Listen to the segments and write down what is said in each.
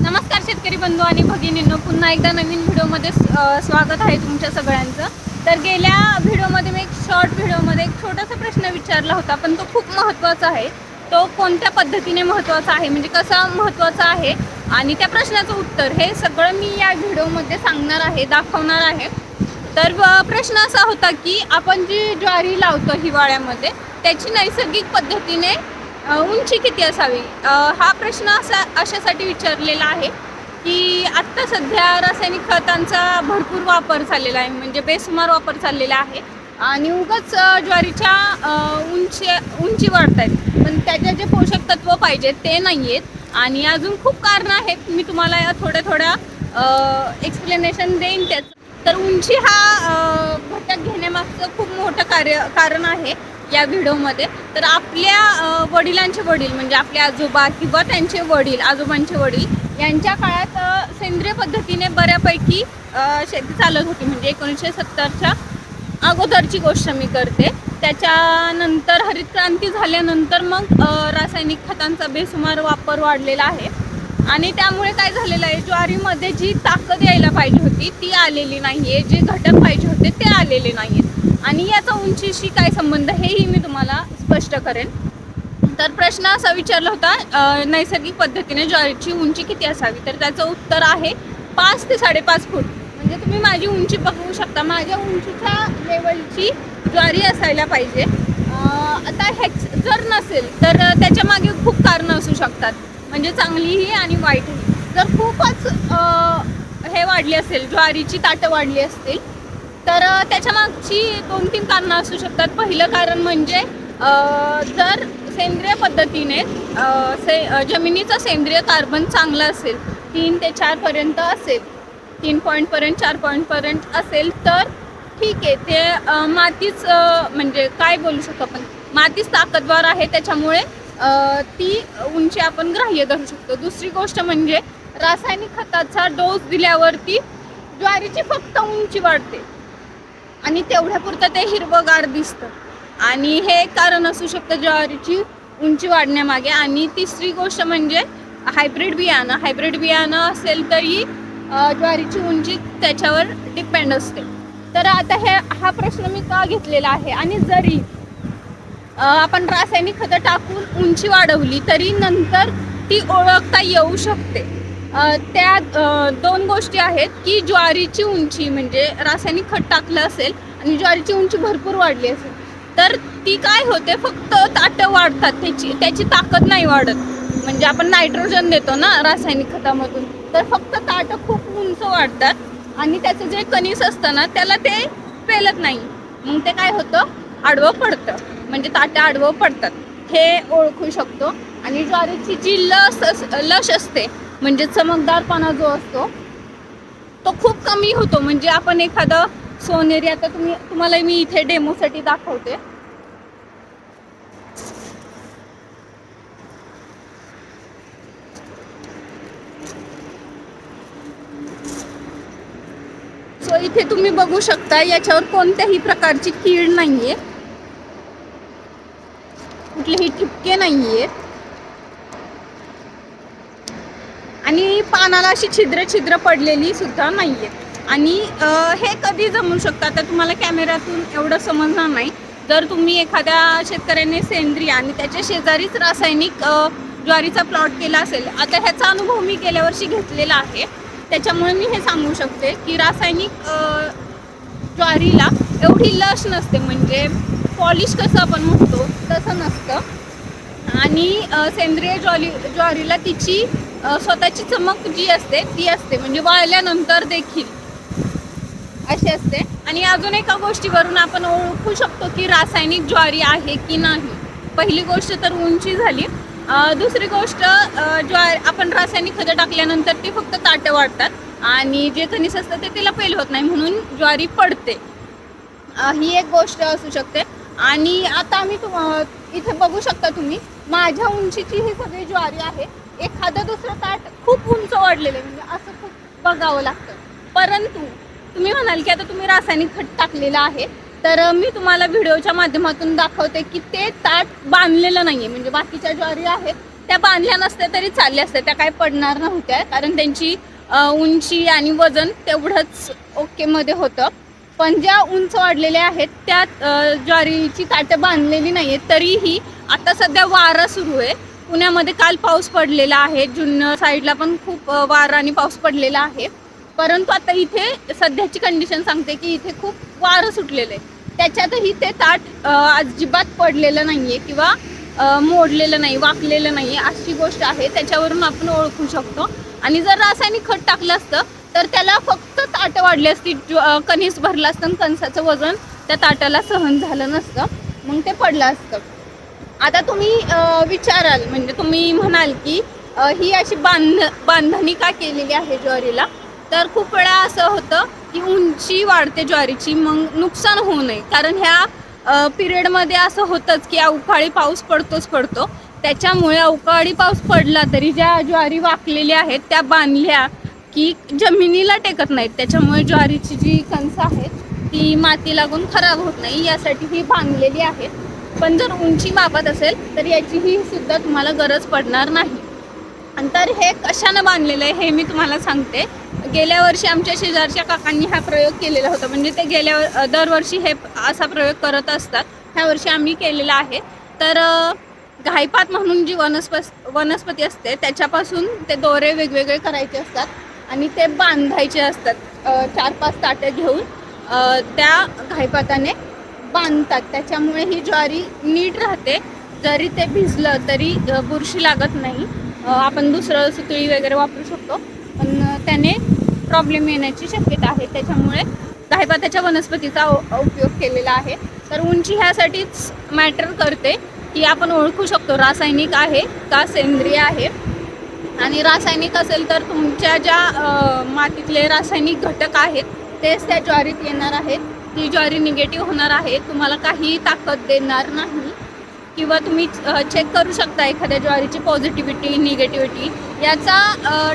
नमस्कार शेतकरी बंधू आणि भगिनींनो पुन्हा एकदा नवीन व्हिडिओमध्ये स्वागत आहे तुमच्या सगळ्यांचं. तर गेल्या व्हिडिओमध्ये मी एक शॉर्ट व्हिडिओमध्ये एक छोटासा प्रश्न विचारला होता पण तो खूप महत्त्वाचा आहे. तो कोणत्या पद्धतीने महत्त्वाचा आहे? म्हणजे कसा महत्त्वाचा आहे? आणि त्या प्रश्नाचं उत्तर हे सगळं मी या व्हिडिओमध्ये सांगणार आहे दाखवणार आहे. तर प्रश्न असा होता की आपण जी ज्वारी लावतो हिवाळ्यामध्ये त्याची नैसर्गिक पद्धतीने उंची किती असावी? हा प्रश्न असा अशासाठी विचारलेला आहे की आत्ता सध्या रासायनिक खतांचा भरपूर वापर चाललेला आहे म्हणजे बेसुमार वापर चाललेला आहे. आणि उगाच ज्वारीच्या उंची उंची वाढत आहेत पण त्याचे जे पोषक तत्व पाहिजेत ते नाही आहेत आणि अजून खूप कारणं आहेत. मी तुम्हाला या थोड्या थोड्या एक्सप्लेनेशन देईन त्याचं. तर उंची हा घटक घेण्यामागचं खूप मोठं कार्य कारण आहे. या व्हिडिओमध्ये. तर आपल्या वडिलांचे वडील म्हणजे आपले आजोबा किंवा त्यांचे वडील आजोबांचे वडील यांच्या काळात सेंद्रिय पद्धतीने बऱ्यापैकी शेती चालत होती. म्हणजे एकोणीसशे सत्तरच्या अगोदरची गोष्ट मी करते. त्याच्यानंतर हरितक्रांती झाल्यानंतर मग रासायनिक खतांचा बेसुमार वापर वाढलेला आहे. आणि त्यामुळे काय झालेलं आहे ज्वारीमध्ये जी ताकद यायला पाहिजे होती ती आलेली नाही आहे जे घटक पाहिजे होते ते आलेले नाही आहेत आणि याचा उंचीशी काय संबंध हेही मी तुम्हाला स्पष्ट करेन. तर प्रश्न असा विचारला होता नैसर्गिक पद्धतीने ज्वारीची उंची किती असावी? तर त्याचं उत्तर आहे पाच ते साडेपाच फूट. म्हणजे तुम्ही माझी उंची बघू शकता. माझ्या उंचीच्या लेवलची ज्वारी असायला पाहिजे. आता हेच जर नसेल तर त्याच्यामागे खूप कारणं असू शकतात. म्हणजे चांगलीही आणि वाईटही. जर खूपच हे वाढली असेल ज्वारीची ताटं वाढली असतील तर त्याच्या मागची दोन तीन कारणं असू शकतात. पहिलं कारण म्हणजे जर सेंद्रिय पद्धतीने से जमिनीचा सेंद्रिय कार्बन चांगला असेल तीन ते चारपर्यंत असेल तीन पॉईंटपर्यंत चार पॉईंटपर्यंत असेल तर ठीक आहे. ते मातीच म्हणजे काय बोलू शकतो आपण? मातीच ताकदवार आहे त्याच्यामुळे ती उंची आपण ग्राह्य धरू शकतो. दुसरी गोष्ट म्हणजे रासायनिक खताचा डोस दिल्यावरती ज्वारीची फक्त उंची वाढते. आणि तेवढ्यापुरतं ते हिरवंगार दिसतं. आणि हे एक कारण असू शकतं ज्वारीची उंची वाढण्यामागे. आणि तिसरी गोष्ट म्हणजे हायब्रिड बियाणं. हायब्रिड बियाणं असेल तरी ज्वारीची उंची त्याच्यावर डिपेंड असते. तर आता हे हा प्रश्न मी का घेतलेला आहे? आणि जरी आपण रासायनिक खतं टाकून उंची वाढवली तरी नंतर ती ओळखता येऊ शकते. त्या दोन गोष्टी आहेत की ज्वारीची उंची म्हणजे रासायनिक खत टाकलं असेल आणि ज्वारीची उंची भरपूर वाढली असेल तर ती काय होते? फक्त ताटं वाढतात त्याची त्याची ताकद नाही वाढत. म्हणजे आपण नायट्रोजन देतो ना रासायनिक खतामधून तर फक्त ताटं खूप उंच वाढतात आणि त्याचं जे कणीस असतं ना त्याला ते पेलत नाही. मग ते काय होतं? आडवं पडतं. म्हणजे ताटं आडवं पडतात. हे ओळखू शकतो. आणि ज्वारीची जी लस अस लश असते म्हणजे चमकदारपणा जो असतो तो खूप कमी होतो. म्हणजे आपण एखादं सोनेरी आता तुम्ही तुम्हाला मी इथे डेमोसाठी दाखवते. सो इथे तुम्ही बघू शकता याच्यावर कोणत्याही प्रकारची कीड नाहीये. कुठलेही ठिपके नाहीये आणि पानाला अशी छिद्र छिद्र पडलेली सुद्धा नाहीये. आणि हे कधी जमू शकतं तर तुम्हाला कॅमेऱ्यातून एवढं समजणार नाही. जर तुम्ही एखाद्या शेतकऱ्याने सेंद्रिय आणि त्याच्या शेजारीच रासायनिक ज्वारीचा प्लॉट केला असेल आता ह्याचा अनुभव मी गेल्या वर्षी घेतलेला आहे. त्याच्यामुळे मी हे सांगू शकते की रासायनिक ज्वारीला एवढी लश नसते. म्हणजे पॉलिश कसं आपण म्हणतो तसं नसतं. आणि सेंद्रिय ज्वारी ज्वारीला तिची स्वतःची चमक जी असते ती असते. म्हणजे वाळल्यानंतर देखील अशी असते. आणि अजून एका गोष्टीवरून आपण ओळखू शकतो की रासायनिक ज्वारी आहे की नाही. पहिली गोष्ट तर उंची झाली. दुसरी गोष्ट ज्वारी आपण रासायनिक खतं टाकल्यानंतर ती फक्त ताटं वाढतात. आणि जे खनिज असतं ते तिला पेल होत नाही म्हणून ज्वारी पडते. ही एक गोष्ट असू शकते. आणि आता आम्ही तुम इथे बघू शकता तुम्ही माझ्या उंचीची ही सगळी ज्वारी आहे. एखादं दुसरं ताट खूप उंच वाढलेलं आहे. म्हणजे असं खूप बघावं लागतं. परंतु तुम्ही म्हणाल की आता तुम्ही रासायनिक खत टाकलेलं आहे. तर मी तुम्हाला व्हिडिओच्या माध्यमातून दाखवते की ते ताट बांधलेलं नाही आहे म्हणजे बाकीच्या ज्वारी आहेत त्या बांधल्या नसत्या तरी चालल्या असत्या. त्या काय पडणार नव्हत्या. कारण त्यांची उंची आणि वजन तेवढंच ओकेमध्ये होतं. पण ज्या उंच वाढलेल्या आहेत त्या ज्वारीची ताटं बांधलेली नाही आहेत तरीही आता सध्या वारा सुरू आहे. पुण्यामध्ये काल पाऊस पडलेला आहे. जुन्नर साईडला पण खूप वाराने आणि पाऊस पडलेला आहे. परंतु आता इथे सध्याची कंडिशन सांगते की इथे खूप वारं सुटलेलं आहे. त्याच्यातही ते ताट अजिबात पडलेलं नाही आहे किंवा मोडलेलं नाही वाकलेलं नाही आहे अशी गोष्ट आहे. त्याच्यावरून आपण ओळखू शकतो. आणि जर रासायनिक खत टाकलं असतं तर त्याला फक्त ताटं वाढली असती. कणीस भरलं असतं आणि कणसाचं वजन त्या ताटाला सहन झालं नसतं. मग ते पडलं असतं. आता तुम्ही विचाराल म्हणजे तुम्ही म्हणाल की ही अशी बांध बांधणी का केलेली आहे ज्वारीला? तर खूप वेळा असं होतं की उंची वाढते ज्वारीची मग नुकसान होऊ नये. कारण ह्या पिरियडमध्ये असं होतंच की अवकाळी पाऊस पडतोच पडतो. त्याच्यामुळे अवकाळी पाऊस पडला तरी ज्या ज्वारी वाकलेल्या आहेत त्या बांधल्या की जमिनीला टेकत नाहीत. त्याच्यामुळे ज्वारीची जी कणसं आहेत ती माती लागून खराब होत नाही. यासाठी ही बांधलेली आहेत पण जर उंची मापत असेल तर याचीही सुद्धा तुम्हाला गरज पडणार नाही. आणि तर हे कशानं बांधलेलं आहे हे मी तुम्हाला सांगते. गेल्या वर्षी आमच्या शेजारच्या काकांनी हा प्रयोग केलेला होता. म्हणजे ते गेल्या दरवर्षी हे असा प्रयोग करत असतात. ह्या वर्षी आम्ही केलेला आहे. तर घायपात घाईपात म्हणून जी वनस्प वनस्पती असते त्याच्यापासून ते दोरे वेगवेगळे करायचे असतात. आणि ते बांधायचे असतात. चार पाच ताटे घेऊन त्या घाईपाताने. बांधतात. त्याच्यामुळे ही ज्वारी नीट राहते. जरी ते भिजलं तरी बुरशी लागत नाही. आपण दुसरं सुतळी वगैरे वापरू शकतो. पण त्याने प्रॉब्लेम येण्याची शक्यता आहे. त्याच्यामुळे गायपाताच्या वनस्पतीचा उपयोग केलेला आहे. तर उंची ह्यासाठीच मॅटर करते की आपण ओळखू शकतो. रासायनिक आहे का सेंद्रिय आहे? आणि रासायनिक असेल तर तुमच्या ज्या मातीतले रासायनिक घटक आहेत तेच त्या ज्वारीत येणार आहेत. ती ज्वारी निगेटिव्ह होणार आहे. तुम्हाला काही ताकद देणार नाही. किंवा तुम्ही चेक करू शकता एखाद्या ज्वारीची पॉझिटिव्हिटी निगेटिव्हिटी याचा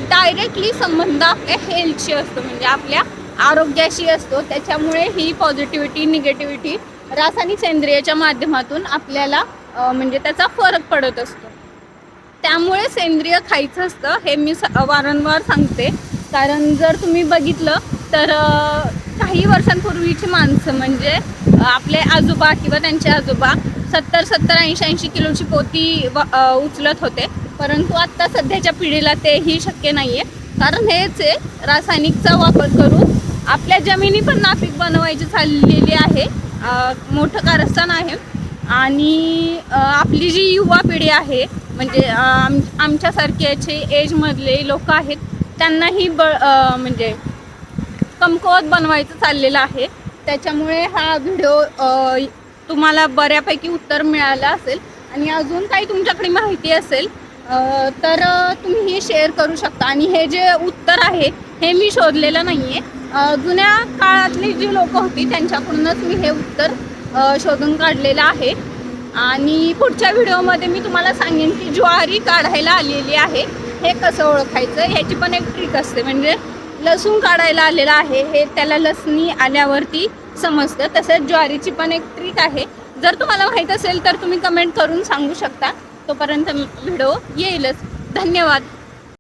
डायरेक्टली संबंध आपल्या हेल्थशी असतो. म्हणजे आपल्या आरोग्याशी असतो. त्याच्यामुळे ही पॉझिटिव्हिटी निगेटिव्हिटी रासायनिक सेंद्रियच्या माध्यमातून आपल्याला म्हणजे त्याचा फरक पडत असतो. त्यामुळे सेंद्रिय खायचं असतं हे मी स वारंवार सांगते. कारण जर तुम्ही बघितलं तर काही वर्षांपूर्वीची माणसं म्हणजे आपले आजोबा किंवा त्यांचे आजोबा सत्तर सत्तर ऐंशी ऐंशी किलोची पोती व- उचलत होते. परंतु आत्ता सध्याच्या पिढीला तेही शक्य नाही आहे कारण हेच आहे रासायनिकचा वापर करून आपल्या जमिनी पण नापीक बनवायची चाललेली आहे. मोठं कारस्थान आहे. आणि आपली जी युवा पिढी आहे म्हणजे आम आमच्यासारख्याचे एजमधले लोक आहेत त्यांनाही ब म्हणजे कमकुवत बनवायचं चाललेलं आहे. त्याच्यामुळे हा व्हिडिओ तुम्हाला बऱ्यापैकी उत्तर मिळालं असेल. आणि अजून काही तुमच्याकडे माहिती असेल तर तुम्ही हे शेअर करू शकता. आणि हे जे उत्तर आहे हे मी शोधलेलं नाही आहे जुन्या काळातली जी लोक होती त्यांच्याकडूनच मी हे उत्तर शोधून काढलेलं आहे. आणि पुढच्या व्हिडिओमध्ये मी तुम्हाला सांगेन की ज्वारी काढायला आलेली आहे. हे कसं ओळखायचं? ह्याची पण एक ट्रिक असते. म्हणजे लसूण काढायला आलेला आहे. हे त्याला लसणी आल्यावरती समजतं. तसंच ज्वारीची पण एक ट्रिक आहे. जर तुम्हाला माहीत असेल तर तुम्ही कमेंट करून सांगू शकता. तोपर्यंत व्हिडिओ येईलच. धन्यवाद.